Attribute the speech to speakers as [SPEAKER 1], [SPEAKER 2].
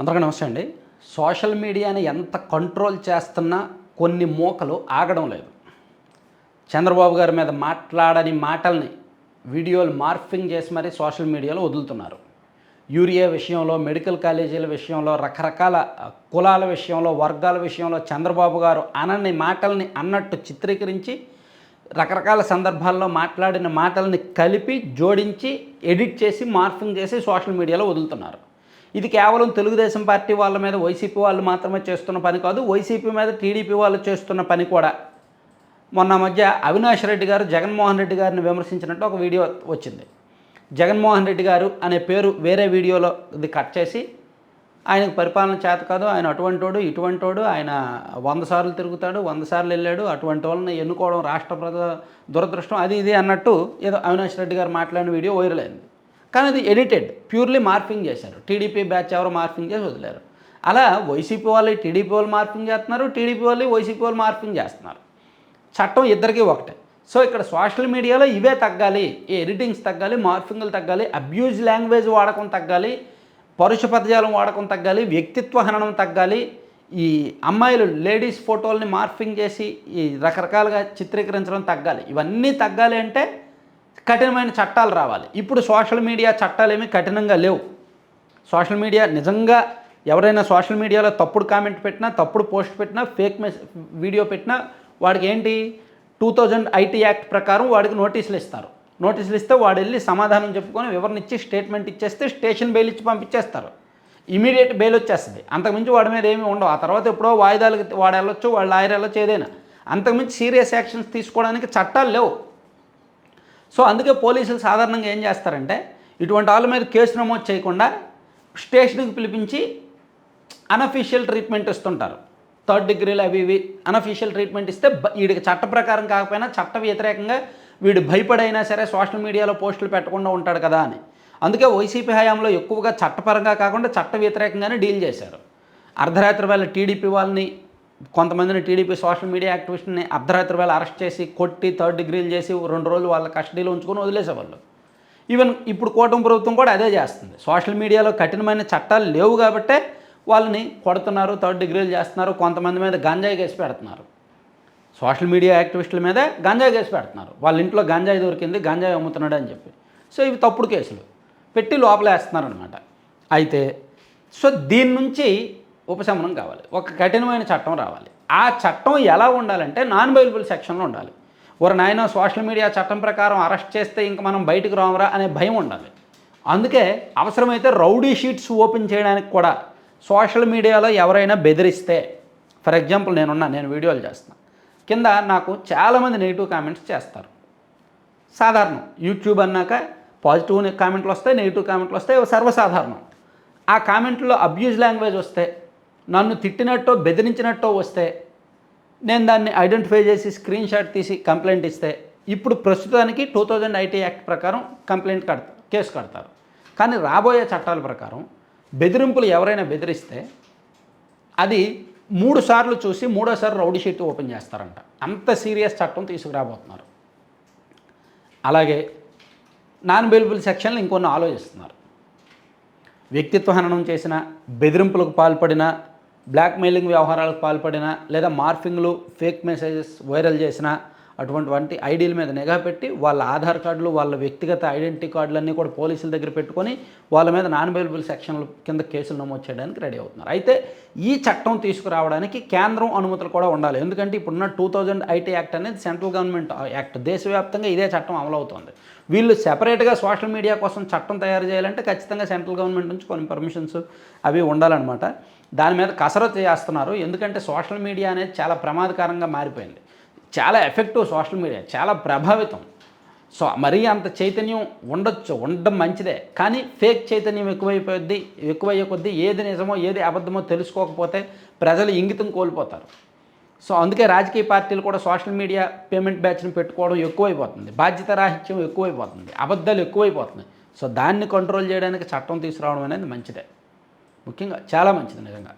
[SPEAKER 1] అందరికీ నమస్తే అండి. సోషల్ మీడియాని ఎంత కంట్రోల్ చేస్తున్నా కొన్ని మూకలు ఆగడం లేదు. చంద్రబాబు గారి మీద మాట్లాడని మాటల్ని వీడియోలు మార్ఫింగ్ చేసి మరీ సోషల్ మీడియాలో వదులుతున్నారు. యూరియా విషయంలో మెడికల్ కాలేజీల విషయంలో రకరకాల కులాల విషయంలో వర్గాల విషయంలో చంద్రబాబు గారు అనని మాటల్ని అన్నట్టు చిత్రీకరించి రకరకాల సందర్భాల్లో మాట్లాడిన మాటల్ని కలిపి జోడించి ఎడిట్ చేసి మార్ఫింగ్ చేసి సోషల్ మీడియాలో వదులుతున్నారు. ఇది కేవలం తెలుగుదేశం పార్టీ వాళ్ళ మీద వైసీపీ వాళ్ళు మాత్రమే చేస్తున్న పని కాదు వైసీపీ మీద టీడీపీ వాళ్ళు చేస్తున్న పని కూడా. మొన్న మధ్య అవినాష్ రెడ్డి గారు జగన్మోహన్ రెడ్డి గారిని విమర్శించినట్టు ఒక వీడియో వచ్చింది. జగన్మోహన్ రెడ్డి గారు అనే పేరు వేరే వీడియోలో ఇది కట్ చేసి ఆయనకు పరిపాలన చేత కాదు ఆయన అటువంటోడు ఇటువంటోడు ఆయన వంద సార్లు తిరుగుతాడు వంద సార్లు వెళ్ళాడు అటువంటి వాళ్ళని ఎన్నుకోవడం రాష్ట్ర ప్రజ దురదృష్టం. అది ఇది అన్నట్టు ఏదో అవినాష్ రెడ్డి గారు మాట్లాడిన వీడియో వైరల్ అయింది. కానీ అది ఎడిటెడ్ ప్యూర్లీ మార్ఫింగ్ చేశారు. టీడీపీ బ్యాచ్ ఎవరు మార్ఫింగ్ చేసి వదిలేరు. అలా వైసీపీ వాళ్ళు టీడీపీ వాళ్ళు మార్ఫింగ్ చేస్తున్నారు టీడీపీ వాళ్ళు వైసీపీ వాళ్ళు మార్ఫింగ్ చేస్తున్నారు. చట్టం ఇద్దరికీ ఒకటే. సో ఇక్కడ సోషల్ మీడియాలో ఇవే తగ్గాలి ఈ ఎడిటింగ్స్ తగ్గాలి మార్ఫింగ్లు తగ్గాలి అబ్యూజ్ లాంగ్వేజ్ వాడకం తగ్గాలి పరుష పదజాలం వాడకం తగ్గాలి వ్యక్తిత్వ హననం తగ్గాలి ఈ అమ్మాయిలు లేడీస్ ఫోటోల్ని మార్ఫింగ్ చేసి ఈ రకరకాలుగా చిత్రీకరించడం తగ్గాలి. ఇవన్నీ తగ్గాలి అంటే కఠినమైన చట్టాలు రావాలి. ఇప్పుడు సోషల్ మీడియా చట్టాలు ఏమీ కఠినంగా లేవు. సోషల్ మీడియా నిజంగా ఎవరైనా సోషల్ మీడియాలో తప్పుడు కామెంట్ పెట్టినా తప్పుడు పోస్ట్ పెట్టినా ఫేక్ మెస్ వీడియో పెట్టినా వాడికి ఏంటి? టూ థౌజండ్ ఐటీ యాక్ట్ ప్రకారం వాడికి నోటీసులు ఇస్తారు. నోటీసులు ఇస్తే వాడు వెళ్ళి సమాధానం చెప్పుకొని వివరణ ఇచ్చి స్టేట్మెంట్ ఇచ్చేస్తే స్టేషన్ బెయిల్ ఇచ్చి పంపించేస్తారు. ఇమీడియట్ బెయిల్ వచ్చేస్తుంది. అంతకుమించి వాడి మీద ఏమీ ఉండవు. ఆ తర్వాత ఎప్పుడో వాయిదాలకు వాడు వెళ్ళొచ్చు వాళ్ళు లాయర్ వెళ్ళొచ్చు ఏదైనా. అంతకుమించి సీరియస్ యాక్షన్స్ తీసుకోవడానికి చట్టాలు లేవు. సో అందుకే పోలీసులు సాధారణంగా ఏం చేస్తారంటే ఇటువంటి వాళ్ళ మీద కేసు నమోదు చేయకుండా స్టేషన్కి పిలిపించి అనఫీషియల్ ట్రీట్మెంట్ ఇస్తుంటారు. థర్డ్ డిగ్రీలు అవి ఇవి అనఫీషియల్ ట్రీట్మెంట్ ఇస్తే వీడికి చట్ట ప్రకారం కాకపోయినా చట్ట వ్యతిరేకంగా వీడు భయపడైనా సరే సోషల్ మీడియాలో పోస్టులు పెట్టకుండా ఉంటాడు కదా అని. అందుకే వైసీపీ హయాంలో ఎక్కువగా చట్టపరంగా కాకుండా చట్ట వ్యతిరేకంగానే డీల్ చేశారు. అర్ధరాత్రి వేళ టీడీపీ వాళ్ళని కొంతమందిని టీడీపీ సోషల్ మీడియా యాక్టివిస్ట్ని అర్ధరాత్రి వేళ అరెస్ట్ చేసి కొట్టి థర్డ్ డిగ్రీలు చేసి రెండు రోజులు వాళ్ళ కస్టడీలో ఉంచుకొని వదిలేసేవాళ్ళు. ఈవెన్ ఇప్పుడు కూటమి ప్రభుత్వం కూడా అదే చేస్తుంది. సోషల్ మీడియాలో కఠినమైన చట్టాలు లేవు కాబట్టే వాళ్ళని కొడుతున్నారు థర్డ్ డిగ్రీలు చేస్తున్నారు కొంతమంది మీద గంజాయి కేసు పెడుతున్నారు. సోషల్ మీడియా యాక్టివిస్టుల మీద గంజాయి కేసు పెడుతున్నారు. వాళ్ళ ఇంట్లో గంజాయి దొరికింది గంజాయి అమ్ముతున్నాడు అని చెప్పి. సో ఇవి తప్పుడు కేసులు. పెట్టి లోపలేస్తున్నారు అనమాట అయితే సో దీని నుంచి ఉపశమనం కావాలి. ఒక కఠినమైన చట్టం రావాలి. ఆ చట్టం ఎలా ఉండాలంటే నాన్ బైలబుల్ సెక్షన్లో ఉండాలి. ఒక నాయన సోషల్ మీడియా చట్టం ప్రకారం అరెస్ట్ చేస్తే ఇంక మనం బయటకు రామరా అనే భయం ఉండాలి. అందుకే అవసరమైతే రౌడీ షీట్స్ ఓపెన్ చేయడానికి కూడా సోషల్ మీడియాలో ఎవరైనా బెదిరిస్తే ఫర్ ఎగ్జాంపుల్ నేనున్నా నేను వీడియోలు చేస్తాను కింద నాకు చాలామంది నెగిటివ్ కామెంట్స్ చేస్తారు. సాధారణం. యూట్యూబ్ అన్నాక పాజిటివ్ కామెంట్లు వస్తాయి నెగిటివ్ కామెంట్లు వస్తాయి సర్వసాధారణం. ఆ కామెంట్లో అబ్యూజ్ లాంగ్వేజ్ వస్తే నన్ను తిట్టినట్టో బెదిరించినట్టో వస్తే నేను దాన్ని ఐడెంటిఫై చేసి స్క్రీన్ షాట్ తీసి కంప్లైంట్ ఇస్తే ఇప్పుడు ప్రస్తుతానికి టూ థౌజండ్ ఐటీ యాక్ట్ ప్రకారం కంప్లైంట్ కడతారు కేసు కడతారు. కానీ రాబోయే చట్టాల ప్రకారం బెదిరింపులు ఎవరైనా బెదిరిస్తే అది మూడు సార్లు చూసి మూడోసారి రౌడీ షీట్ ఓపెన్ చేస్తారంట. అంత సీరియస్ చట్టం తీసుకురాబోతున్నారు. అలాగే నాన్ బెయిలబుల్ సెక్షన్లు ఇంకొన్ని ఆలోచిస్తున్నారు. వ్యక్తిత్వ హననం చేసిన బెదిరింపులకు పాల్పడిన బ్లాక్మెయిలింగ్ వ్యవహారాలకు పాల్పడిన లేదా మార్ఫింగ్లు ఫేక్ మెసేజెస్ వైరల్ చేసిన అటువంటి ఐడీల మీద నిఘా పెట్టి వాళ్ళ ఆధార్ కార్డులు వాళ్ళ వ్యక్తిగత ఐడెంటిటీ కార్డులన్నీ కూడా పోలీసుల దగ్గర పెట్టుకొని వాళ్ళ మీద నాన్ అవైలబుల్ సెక్షన్ల కింద కేసులు నమోదు చేయడానికి రెడీ అవుతున్నారు. అయితే ఈ చట్టం తీసుకురావడానికి కేంద్రం అనుమతులు కూడా ఉండాలి. ఎందుకంటే ఇప్పుడున్న టూ థౌజండ్ ఐటీ యాక్ట్ అనేది సెంట్రల్ గవర్నమెంట్ యాక్ట్ దేశవ్యాప్తంగా ఇదే చట్టం అమలవుతోంది. వీళ్ళు సెపరేట్గా సోషల్ మీడియా కోసం చట్టం తయారు చేయాలంటే ఖచ్చితంగా సెంట్రల్ గవర్నమెంట్ నుంచి కొన్ని పర్మిషన్స్ అవి ఉండాలన్నమాట. దాని మీద కసరత్తు చేస్తున్నారు. ఎందుకంటే సోషల్ మీడియా అనేది చాలా ప్రమాదకరంగా మారిపోయింది. చాలా ఎఫెక్టివ్ సోషల్ మీడియా చాలా ప్రభావితం. సో మరీ అంత చైతన్యం ఉండొచ్చు ఉండడం మంచిదే. కానీ ఫేక్ చైతన్యం ఎక్కువైపోద్ది ఎక్కువయ్యే కొద్దీ ఏది నిజమో ఏది అబద్ధమో తెలుసుకోకపోతే ప్రజలు ఇంగితం కోల్పోతారు. సో అందుకే రాజకీయ పార్టీలు కూడా సోషల్ మీడియా పేమెంట్ బ్యాచ్ని పెట్టుకోవడం ఎక్కువైపోతుంది. బాధ్యత రాహిత్యం ఎక్కువైపోతుంది. అబద్ధాలు ఎక్కువైపోతున్నాయి. సో దాన్ని కంట్రోల్ చేయడానికి చట్టం తీసుకురావడం అనేది మంచిదే. ముఖ్యంగా చాలా మంచిది నిజంగా.